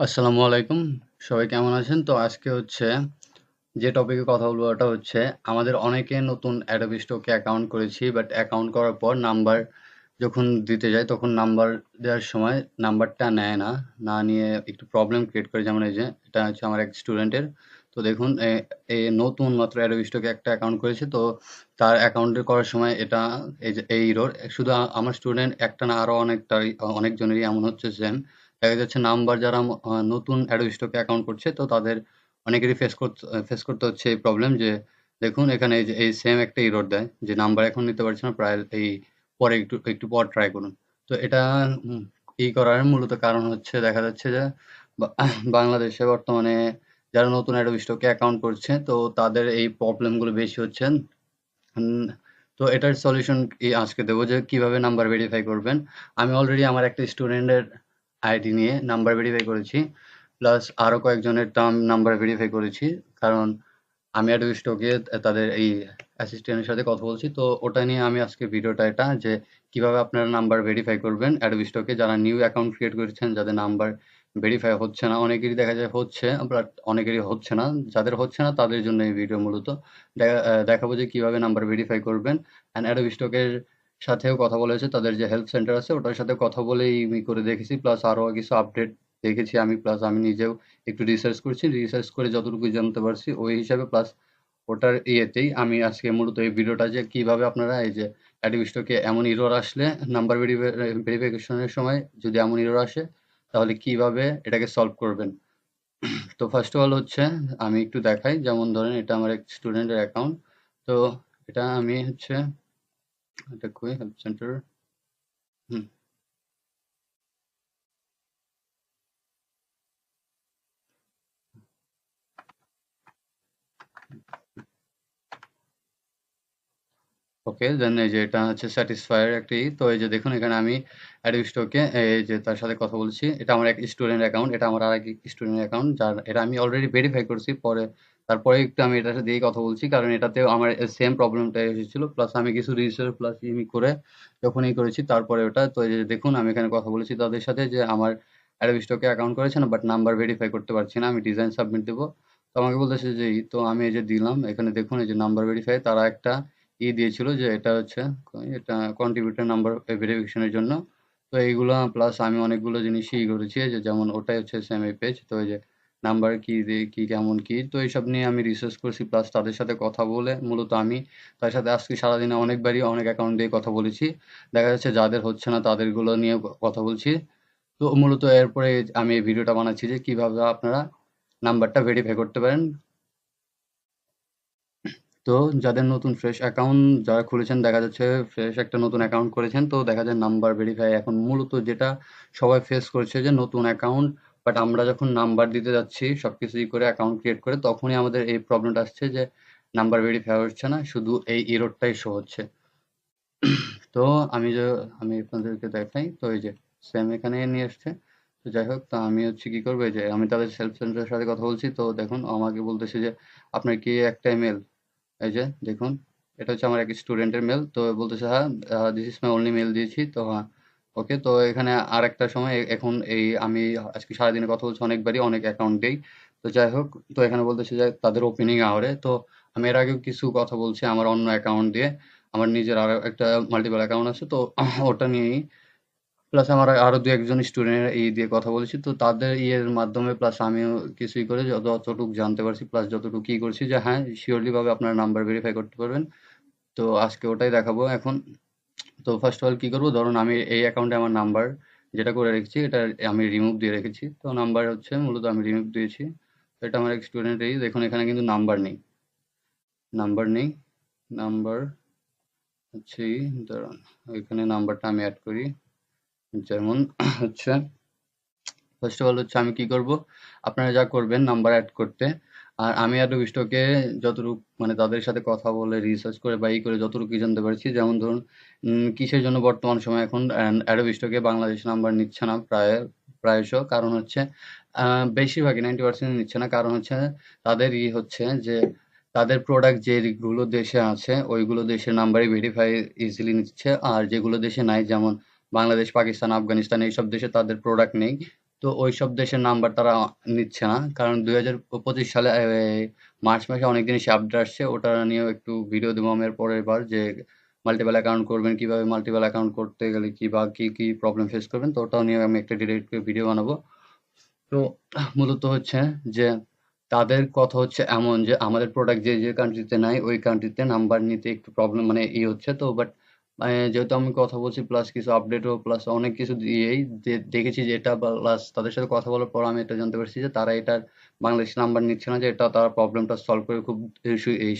আসসালামু আলাইকুম। সবাই কেমন আছেন? তো আজকে হচ্ছে যে টপিকে কথা বলব ওটা হচ্ছে আমাদের অনেকে নতুন Stock অ্যাকাউন্ট করেছি। বাট অ্যাকাউন্ট করার পর নাম্বার যখন দিতে যাই তখন নাম্বার দেওয়ার সময় নাম্বারটা নেয় না। না নিয়ে একটু প্রবলেম ক্রিয়েট করে, যেমন এই যে, এটা হচ্ছে আমার এক স্টুডেন্টের। তো দেখুন, এ নতুন মাত্র Stock একটা অ্যাকাউন্ট করেছে। তো তার অ্যাকাউন্টে করার সময় এটা এই যে, এই রোড শুধু আমার স্টুডেন্ট একটা না আরও অনেকটাই অনেকজনেরই এমন হচ্ছে সেম। দেখা যাচ্ছে নাম্বার যারা নতুন Stock এ অ্যাকাউন্ট করছে, তো তাদের অনেকেরই ফেস করতে ফেস করতে হচ্ছে এই প্রবলেম যে, দেখুন এখানে এই যে, এই সেম একটা ইরোড দেয়, যে নাম্বার এখন নিতে পারছে না, প্রায় এই পরে একটু একটু পর ট্রাই করুন। তো এটা এই করার মূলত কারণ হচ্ছে দেখা যাচ্ছে যে বাংলাদেশে বর্তমানে যারা নতুন Stock এ অ্যাকাউন্ট করছে, তো তাদের এই প্রবলেমগুলো বেশি হচ্ছে। তো এটার সলিউশন আজকে দেবো, যে কীভাবে নাম্বার ভেরিফাই করবেন। আমি অলরেডি আমার একটা স্টুডেন্টের আইডি নিয়ে নাম্বার ভেরিফাই করেছি। প্লাস আরও কয়েকজনের টার্ম নাম্বার ভেরিফাই করেছি। কারণ আমি Stock এ তাদের এই অ্যাসিস্ট্যান্টের সাথে কথা বলছি। তো ওটা নিয়ে আমি আজকে ভিডিওটা এটা যে কীভাবে আপনারা নাম্বার ভেরিফাই করবেন Stock যারা নিউ অ্যাকাউন্ট ক্রিয়েট করেছেন, যাদের নাম্বার ভেরিফাই হচ্ছে না। অনেকেরই দেখা যায় হচ্ছে বাট অনেকেরই হচ্ছে না। যাদের হচ্ছে না, তাদের জন্য এই ভিডিও মূলত। দেখা দেখাবো যে কীভাবে নাম্বার ভেরিফাই করবেন। অ্যান্ড এর সাথেও কথা বলেছে তাদের যে হেল্প সেন্টার আছে ওটার সাথে কথা বলেই আমি করে দেখেছি। প্লাস আরও কিছু আপডেট দেখেছি আমি প্লাস আমি নিজেও একটু রিসার্চ করছি। রিসার্চ করে যতটুকু জানতে পারছি ওই হিসাবে প্লাস ওটার ইয়েতেই আমি আজকে মূলত এই ভিডিওটা যে কীভাবে আপনারা এই যে Stock এমন এরর আসলে নাম্বার ভেরিফাই ভেরিফিকেশন সময় যদি এমন এরর আসে, তাহলে কীভাবে এটাকে সলভ করবেন। তো ফার্স্ট অফ অল হচ্ছে, আমি একটু দেখাই, যেমন ধরেন এটা আমার এক স্টুডেন্টের অ্যাকাউন্ট। তো এটা আমি হচ্ছে এটা কই হেল্প সেন্টার হুম। ওকে দেন এই যে এটা হচ্ছে স্যাটিসফায়ার একটি তো এই যে দেখুন, এখানে আমি Adobe এই যে তার সাথে কথা বলছি। এটা আমার এক স্টুডেন্ট অ্যাকাউন্ট। এটা আমার আরেক স্টুডেন্ট অ্যাকাউন্ট যার, এটা আমি অলরেডি ভেরিফাই করছি। পরে তারপরে একটু আমি এটার দিয়েই কথা বলছি। কারণ এটাতেও আমার সেম প্রবলেমটাই এসেছিল। প্লাস আমি কিছু রিসার্চ প্লাস ই করে যখন ই করেছি, তারপরে ওটা, তো দেখুন, আমি এখানে কথা বলেছি তাদের সাথে যে আমার Stock অ্যাকাউন্ট করেছে না বাট নাম্বার ভেরিফাই করতে পারছি না। আমি ডিজাইন সাবমিট দেবো তো আমাকে বলতেছে যে তো আমি এই যে দিলাম, এখানে দেখুন, এই যে নাম্বার ভেরিফাই তারা একটা ই দিয়েছিল যে এটা হচ্ছে, এটা কন্ট্রিবিউটার নাম্বার ভেরিফিকেশন এর জন্য। তো এইগুলা প্লাস আমি অনেকগুলো জিনিসই করেছি যে যেমন ওটাই হচ্ছে সেম এই পেজ। তো এই যে নাম্বার কি দিয়ে কি, কেমন কি, তো এইসব নিয়ে আমি রিসার্চ করছি প্লাস তাদের সাথে কথা বলে মূলত আমি তার সাথে আজকে সারাদিনে অনেকবারই অনেক অ্যাকাউন্ট দিয়ে কথা বলেছি। দেখা যাচ্ছে যাদের হচ্ছে না তাদেরগুলো নিয়ে কথা বলছি। তো মূলত এরপরে আমি এই ভিডিওটা বানাচ্ছি যে কীভাবে আপনারা নাম্বারটা ভেরিফাই করতে পারেন। তো যাদের নতুন ফ্রেশ অ্যাকাউন্ট যারা খুলেছেন, দেখা যাচ্ছে ফ্রেশ একটা নতুন অ্যাকাউন্ট করেছেন, তো দেখা যায় নাম্বার ভেরিফাই এখন মূলত যেটা সবাই ফেস করছে যে নতুন অ্যাকাউন্ট বাট আমরা যখন নাম্বার দিতে যাচ্ছি, সবকিছু ই করে অ্যাকাউন্ট ক্রিয়েট করে, তখনই আমাদের এই প্রবলেমটা আসছে যে নাম্বার ভেরিফাই হচ্ছে না, শুধু এই এররটাই শো হচ্ছে। তো আমি যে, আমি আপনাদেরকে দেখাই, তো এই যে সেম এখানে নিয়ে আসছে। তো যাই হোক, তো আমি হচ্ছে কি করব যে আমি তাদের সেলফ সেন্টারের সাথে কথা বলছি, তো দেখুন আমাকে বলতেছে যে, আপনার কি একটা মেল এই যে দেখুন, এটা হচ্ছে আমার এক স্টুডেন্টের মেল তো বলতেছে হ্যাঁ this is my only mail দিয়েছি তো হ্যাঁ ওকে তো এখানে আরেকটা সময় এখন এই আমি আজকে সারাদিনে কথা বলছি অনেকবারই, অনেক অ্যাকাউন্ট দেই তো যাই হোক, তো এখানে বলতেছে যে তাদের ওপেনিং আওয়ারে তো আমি এর আগেও কিছু কথা বলছি আমার অন্য অ্যাকাউন্ট দিয়ে। আমার নিজের আরও একটা মাল্টিপল অ্যাকাউন্ট আছে, তো ওটা নিয়েই। প্লাস আমার আরও দু একজন স্টুডেন্ট এই দিয়ে কথা বলেছি। তো তাদের ইয়ের মাধ্যমে প্লাস আমিও কিছুই করে যতটুকু জানতে পারছি প্লাস যতটুকু ই করছি, যে হ্যাঁ শিওরলি ভাবে আপনার নাম্বার ভেরিফাই করতে পারবেন। তো আজকে ওটাই দেখাবো। এখন তো ফার্স্ট অফ অল কি করব? ধরুন আমি এই অ্যাকাউন্টে আমার নাম্বার যেটা করে রেখেছি, এটা আমি রিমুভ দিয়ে রেখেছি। তো নাম্বার হচ্ছে, মূলত আমি রিমুভ দিয়েছি। এটা আমার এক স্টুডেন্ট এই, দেখুন এখানে কিন্তু নাম্বার নেই। নাম্বার নেই। নাম্বার হচ্ছে ধরুন এখানে নাম্বারটা আমি অ্যাড করি। যেমন হচ্ছে ফার্স্ট অফ অল হচ্ছে আমি কি করব? আপনারা যা করবেন নাম্বার অ্যাড করতে আর আমি Stock এ যতটুকু মানে তাদের সাথে কথা বলে রিসার্চ করে বা ই করে যতটুকু জানতে পারছি যেমন ধরুন কিসের জন্য বর্তমান সময় এখন Stock এ বাংলাদেশ নাম্বার নিচ্ছে না প্রায় প্রায়শ। কারণ হচ্ছে বেশিরভাগই 90% নিচ্ছে না। কারণ হচ্ছে তাদের ই হচ্ছে যে তাদের প্রোডাক্ট যেগুলো দেশে আছে ওইগুলো দেশের নাম্বারই ভেরিফাই ইজিলি নিচ্ছে। আর যেগুলো দেশে নাই যেমন বাংলাদেশ, পাকিস্তান, আফগানিস্তান এইসব দেশে তাদের প্রোডাক্ট নেই। তো ওই সব দেশের নাম্বার তারা নিচ্ছে না। কারণ দুই হাজার পঁচিশ সালে মার্চ মাসে অনেক জিনিস আপডেট আসছে। ওটা নিয়েও একটু ভিডিও দেবো এর পরের বার যে মাল্টিপল অ্যাকাউন্ট করবেন, কীভাবে মাল্টিপল অ্যাকাউন্ট করতে গেলে কি বা কি কি প্রবলেম ফেস করবেন, তো ওটাও নিয়ে আমি একটা ডিরেক্ট ভিডিও বানাবো। তো মূলত হচ্ছে যে তাদের কথা হচ্ছে এমন যে আমাদের প্রোডাক্ট যে যে কান্ট্রিতে নাই, ওই কান্ট্রিতে নাম্বার নিতে একটু প্রবলেম মানে ই হচ্ছে তো বাট যেহেতু আমি কথা বলছি প্লাস কিছু আপডেটও প্লাস অনেক কিছু দিয়েই দেখেছি যে এটা প্লাস তাদের সাথে কথা বলার পর আমি এটা জানতে পারছি যে তারা এটার বাংলাদেশ নাম্বার নিচ্ছে না যে এটা তারা প্রবলেমটা সলভ করে খুব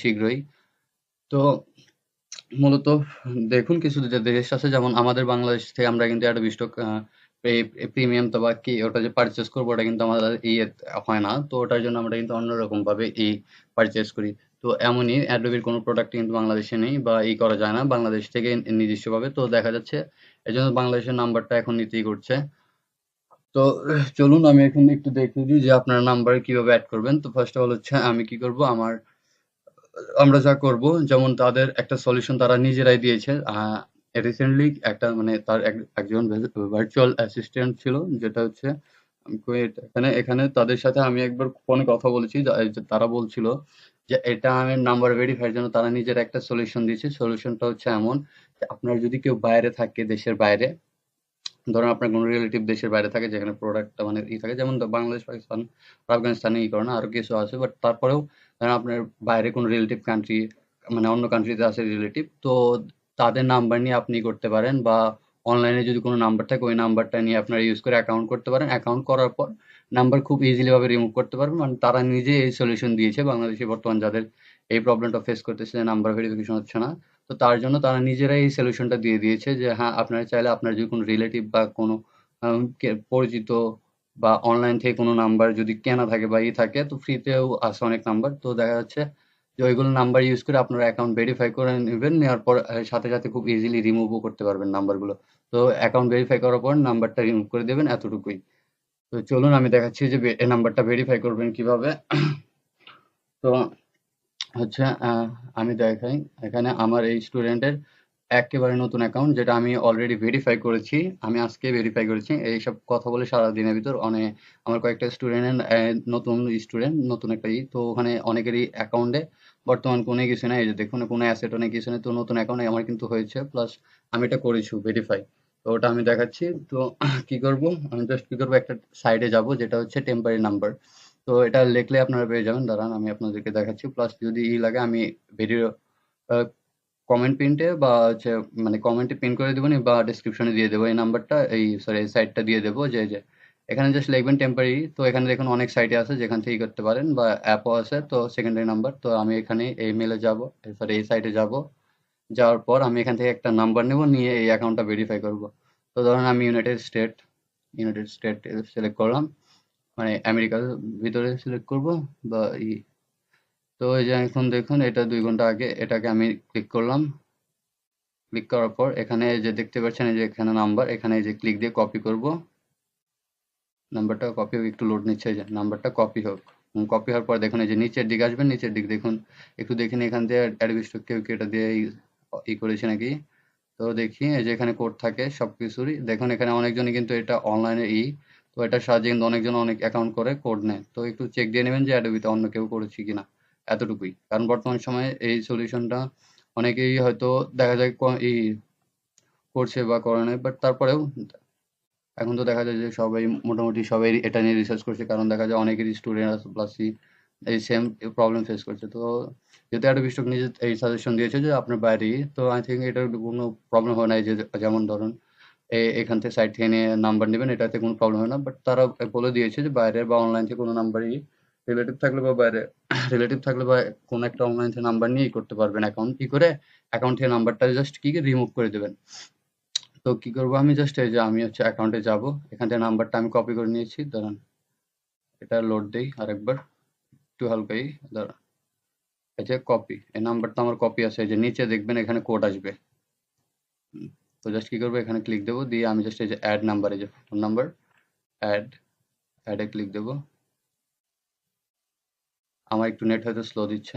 শীঘ্রই। তো মূলত দেখুন কিছু দেশ আছে যেমন আমাদের বাংলাদেশ থেকে আমরা কিন্তু একটা স্টক প্রিমিয়াম তো বা কি ওটা যে পারচেস করব ওটা কিন্তু আমাদের ইয়ে হয় না। তো ওটার জন্য আমরা কিন্তু অন্যরকম ভাবে ই পারচেস করি। তো এমনই অ্যাডোবির কোনো প্রোডাক্ট কিন্তু বাংলাদেশে নেই বা ই করা যায় না, বাংলাদেশ থেকে নিজস্বভাবে তো দেখা যাচ্ছে এই জন্য বাংলাদেশের নাম্বারটা এখন নিতেই করছে। তো চলুন, আমি এখন একটু দেখে দিই যে আপনার নাম্বার কীভাবে অ্যাড করবেন। তো ফার্স্ট অফ অল হচ্ছে, আমি কি করব? আমার, আমরা যা করব, যেমন তাদের একটা সলিউশন তারা নিজেরাই দিয়েছে। রিসেন্টলি একটা মানে তার এক- একজন ভার্চুয়াল অ্যাসিস্ট্যান্ট ছিল, যেটা হচ্ছে? এখানে এখানে তাদের সাথে আমি একবার ফোনে কথা বলেছি তারা বলছিল যে এটা আমি নাম্বার ভেরিফাইয়ের জন্য তারা নিজের একটা সলিউশন দিয়েছে। সলিউশনটা হচ্ছে এমন আপনার যদি কেউ বাইরে থাকে দেশের বাইরে, ধরুন আপনার কোনো রিলেটিভ দেশের বাইরে থাকে যেখানে প্রোডাক্টটা মানে ই থাকে, যেমন বাংলাদেশ, পাকিস্তান, আফগানিস্তানে ই করে না আরও কিছু আছে বাট তারপরেও ধরেন আপনার বাইরে কোনো রিলেটিভ কান্ট্রি মানে অন্য কান্ট্রিতে আছে রিলেটিভ তো তাদের নাম্বার নিয়ে আপনি করতে পারেন বা অনলাইনে যদি কোনো নাম্বার থাকে, ওই নাম্বারটা নিয়ে আপনারা ইউজ করে অ্যাকাউন্ট করতে পারেন। অ্যাকাউন্ট করার পর নাম্বার খুব ইজিলি ভাবে রিমুভ করতে পারবেন মানে তারা নিজে এই সলিউশন দিয়েছে। বাংলাদেশে বর্তমান যাদের এই প্রবলেমটা ফেস করতেছে নাম্বার ভেরিফিকেশন হচ্ছে না, তো তার জন্য তারা নিজেরাই এই সলিউশনটা দিয়ে দিয়েছে যে হ্যাঁ আপনারা চাইলে আপনার যদি কোনো রিলেটিভ বা কোনো পরিচিত বা অনলাইন থেকে কোনো নাম্বার যদি কেনা থাকে বা ই থাকে, তো ফ্রিতেও আছে অনেক নাম্বার তো দেখা যাচ্ছে যে ওইগুলো নাম্বার ইউজ করে আপনারা অ্যাকাউন্ট ভেরিফাই করে নেবেন। নেওয়ার পর সাথে সাথে খুব ইজিলি রিমুভও করতে পারবেন নাম্বারগুলো তো অ্যাকাউন্ট ভেরিফাই করার পর নাম্বারটা রিমুভ করে দেবেন এতটুকুই। তো চলুন, আমি দেখাচ্ছি যে এই নাম্বারটা ভেরিফাই করবেন কীভাবে। তো হচ্ছে আমি দেখাই। এখানে আমার এই স্টুডেন্টের একেবারে নতুন অ্যাকাউন্ট যেটা আমি অলরেডি ভেরিফাই করেছি। আমি আজকে ভেরিফাই করেছি। এইসব কথা বলে সারা দিনের ভিতর অনেক আমার কয়েকটা স্টুডেন্টের নতুন স্টুডেন্ট নতুন একটা ই। তো ওখানে অনেকেরই অ্যাকাউন্টে বর্তমান কোনো কিছু নেই। এই যে দেখুন, কোনো অ্যাসেট অনেক কিছু নেই। তো নতুন অ্যাকাউন্টে আমার কিন্তু হয়েছে। প্লাস আমি এটা করেছি ভেরিফাই তো ওটা আমি দেখাচ্ছি। তো কি করব? আমি জাস্ট কি করব? একটা সাইডে যাব, যেটা হচ্ছে টেম্পারি নাম্বার তো এটা লিখলে আপনারা পেয়ে যাবেন। দাঁড়ান, আমি আপনাদেরকে দেখাচ্ছি। প্লাস যদি ই লাগে, আমি ভিডিও কমেন্ট প্রিন্টে বা হচ্ছে মানে কমেন্টে প্রিন্ট করে দেবো নি, বা ডিসক্রিপশনে দিয়ে দেবো। এই নাম্বারটা এই সরি এই সাইটটা দিয়ে দেবো যে যে, এখানে জাস্ট লিখবেন টেম্পারি তো এখানে দেখুন অনেক সাইটে আছে, যেখান থেকে করতে পারেন, বা অ্যাপও আছে, তো সেকেন্ডারি নাম্বার তো আমি এখানে এই মেলে যাব সরি এই সাইটে যাব। যাওয়ার পর আমি এখান থেকে একটা নাম্বার নেব, নিয়ে এই অ্যাকাউন্টটা ভেরিফাই করব। তো ধরুন আমি United State United State select করলাম। মানে আমেরিকার ভিতরে সিলেক্ট করব বা ই। তো এই যে এখন দেখুন, এটা দুই ঘণ্টা আগে এটাকে আমি ক্লিক করলাম। ক্লিক করার পর এখানে যে দেখতে পাচ্ছেন, এই যে এখানে নাম্বার এখানে যে ক্লিক দিয়ে কপি করব। নাম্বারটা কপি হোক, একটু লোড নিচ্ছে যে নাম্বারটা কপি হোক। কপি হওয়ার পর দেখুন, এই যে নিচের দিকে আসবেন, নিচের দিক দেখুন, একটু দেখেন এখান দিয়ে অ্যাডভিস্টক কেউ কি এটা দিয়ে ই- করেছে নাকি? তো দেখি, এই যে এখানে কোড থাকে সবকিছুরই। দেখুন, এখানে অনেকজনই কিন্তু এটা অনলাইনে ই। তো এটার সাহায্যে কিন্তু অনেকজন অনেক অ্যাকাউন্ট করে কোড নেয়। তো একটু চেক দিয়ে নেবেন যে অ্যাডোবিতে অন্য কেউ করেছে কিনা, এতটুকুই। কারণ বর্তমান সময়ে এই সলিউশনটা অনেকেই হয়তো দেখা যায় ক- ই করছে বা করে নাই বাট তারপরেও এখন তো দেখা যায় যে সবাই মোটামুটি সবাই এটা নিয়ে রিসার্চ করছে। কারণ দেখা যায় অনেকেরই স্টুডেন্ট আছে প্লাস এই সেম প্রবলেম ফেস করছে। তো যেহেতু একটা বিস্টক নিজে এই সাজেশন দিয়েছে যে আপনার বাইরে, তো আই থিঙ্ক এটার কোনো প্রবলেম হয় না যে, যেমন ধরুন এখান থেকে সাইট থেকে নিয়ে নাম্বার নেবেন, এটাতে কোনো প্রবলেম হয় না। বাট তারা বলে দিয়েছে যে বাইরে বা অনলাইন থেকে কোনো নাম্বারই রিলেটিভ থাকলে বা বাইরে রিলেটিভ থাকলে বা কোনো একটা অনলাইন থেকে নাম্বার নিয়েই করতে পারবেন অ্যাকাউন্ট কি করে? অ্যাকাউন্ট থেকে নাম্বারটা জাস্ট কি রিমুভ করে দেবেন। তো কি করব আমি? জাস্ট এই যে আমি হচ্ছে অ্যাকাউন্টে যাব, এখান থেকে নাম্বারটা আমি কপি করে নিয়েছি। দাঁড়ান এটা লোড দেই আরেকবার। একটু হালকাই দাঁড়ান এই যে কপি এই নাম্বারটা আমার কপি আছে, এই যে নিচে দেখবেন এখানে কোড আসবে। তো জাস্ট কি করব, এখানে ক্লিক দেবো, দিয়ে আমি জাস্ট এই যে অ্যাড নাম্বার এই যে ফোন নাম্বার অ্যাড অ্যাডে ক্লিক দেবো। আমার একটু নেট হয়তো স্লো দিচ্ছে।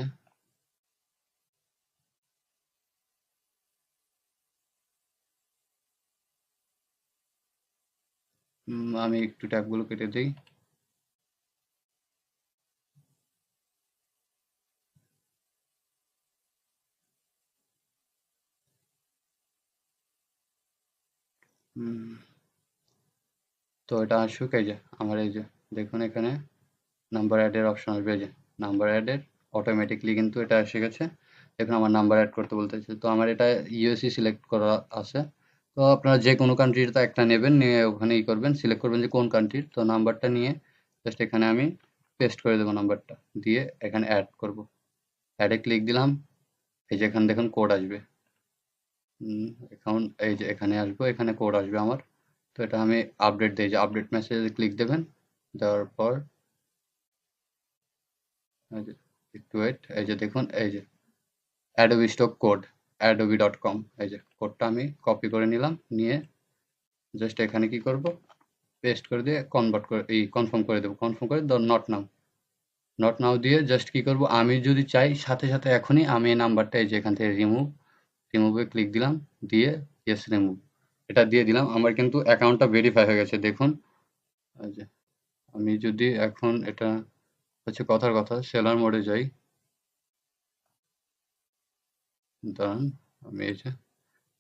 আমি একটু ট্যাবগুলো কেটে দিই। তো এটা আসুক, এই যে আমার এই যে দেখুন এখানে নাম্বার অ্যাডের অপশন আসবে, এই যে নাম্বার অ্যাডের অটোমেটিকলি কিন্তু এটা এসে গেছে। দেখুন আমার নাম্বার অ্যাড করতে বলতেছে তো আমার এটা ইউএসসি সিলেক্ট করা আছে। তো আপনারা যে কোনো কান্ট্রির তো একটা নেবেন, নিয়ে ওখানে ই করবেন সিলেক্ট করবেন যে কোন কান্ট্রির তো নাম্বারটা নিয়ে জাস্ট এখানে আমি পেস্ট করে দেবো নাম্বারটা দিয়ে এখানে অ্যাড করব। অ্যাডে ক্লিক দিলাম। এই যে এখানে দেখুন কোড আসবে। অ্যাকাউন্ট এই যে এখানে আসব, এখানে কোড আসবে আমার। তো এটা আমি আপডেট দিই, যে আপডেট মেসেজে ক্লিক দেবেন, দেওয়ার পর একটু ওয়েট এই যে দেখুন, এই যে Adobe stock code Adobe dot com এই যে কোডটা আমি কপি করে নিলাম, নিয়ে জাস্ট এখানে কি করব পেস্ট করে দিয়ে কনভার্ট করে, এই কনফার্ম করে দেবো কনফার্ম করে নট নাও নট নাও দিয়ে জাস্ট কি করব, আমি যদি চাই, সাথে সাথে এখনই আমি এই নাম্বারটা এই যে এখান থেকে রিমুভ রিমুভে ক্লিক দিলাম, দিয়ে ইয়েস রিমুভ এটা দিয়ে দিলাম। আমার কিন্তু অ্যাকাউন্টটা ভেরিফাই হয়ে গেছে, দেখুন। আমি যদি এখন এটা হচ্ছে কথার কথা সেলার মোডে যাই। দাঁড়ান আমি এই যে,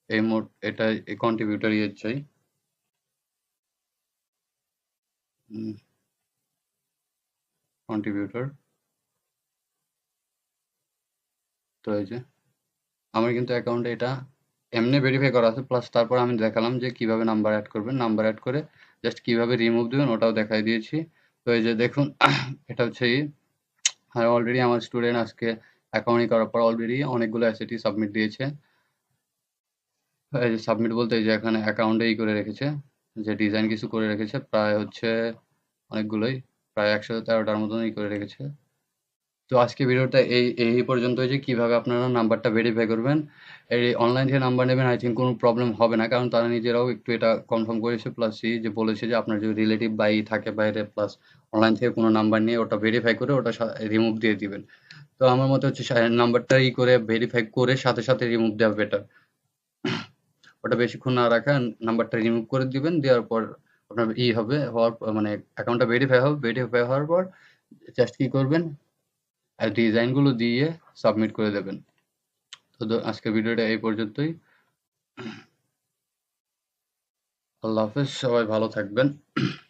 এই মোড এটা এই কন্ট্রিবিউটার ইয়ে চাই। কন্ট্রিবিউটর তো এই যে, আমার কিন্তু অ্যাকাউন্টে এটা এমনি ভেরিফাই করা আছে প্লাস তারপর আমি দেখালাম যে কীভাবে নাম্বার অ্যাড করবেন। নাম্বার অ্যাড করে জাস্ট কীভাবে রিমুভ দেবেন, ওটাও দেখাই দিয়েছি। তো এই যে দেখুন, এটা হচ্ছে আর অলরেডি আমার স্টুডেন্ট আজকে অ্যাকাউন্টিং করার পর অলরেডি অনেকগুলো অ্যাসেটি সাবমিট দিয়েছে। এই যে সাবমিট বলতে এই যে এখানে অ্যাকাউন্টেই করে রেখেছে, যে ডিজাইন কিছু করে রেখেছে, প্রায় হচ্ছে অনেকগুলোই, প্রায় একশো তেরোটার মতনই করে রেখেছে। তো আজকে ভিডিওটা এই এই পর্যন্ত যে কীভাবে আপনারা নাম্বারটা ভেরিফাই করবেন। এই অনলাইন থেকে নাম্বার নেবেন আই থিঙ্ক কোনো প্রবলেম হবে না। কারণ তারা নিজেরাও একটু এটা কনফার্ম করেছে প্লাস সি যে বলেছে যে আপনার যদি রিলেটিভ বাই থাকে বাইরে প্লাস অনলাইন থেকে কোনো নাম্বার নিয়ে ওটা ভেরিফাই করে ওটা রিমুভ দিয়ে দিবেন। তো আমার মতে হচ্ছে নাম্বারটা ই করে ভেরিফাই করে সাথে সাথে রিমুভ দেওয়া বেটার ওটা বেশিক্ষণ না রাখা নাম্বারটা রিমুভ করে দিবেন, দেওয়ার পর আপনার ই হবে, হওয়ার মানে অ্যাকাউন্টটা ভেরিফাই হবে ভেরিফাই হওয়ার পর জাস্ট কি করবেন ডিজাইনগুলো দিয়ে সাবমিট করে দেবেন। তো আজকের ভিডিওটা এই পর্যন্তই। আল্লাহ হাফেজ সবাই ভালো থাকবেন।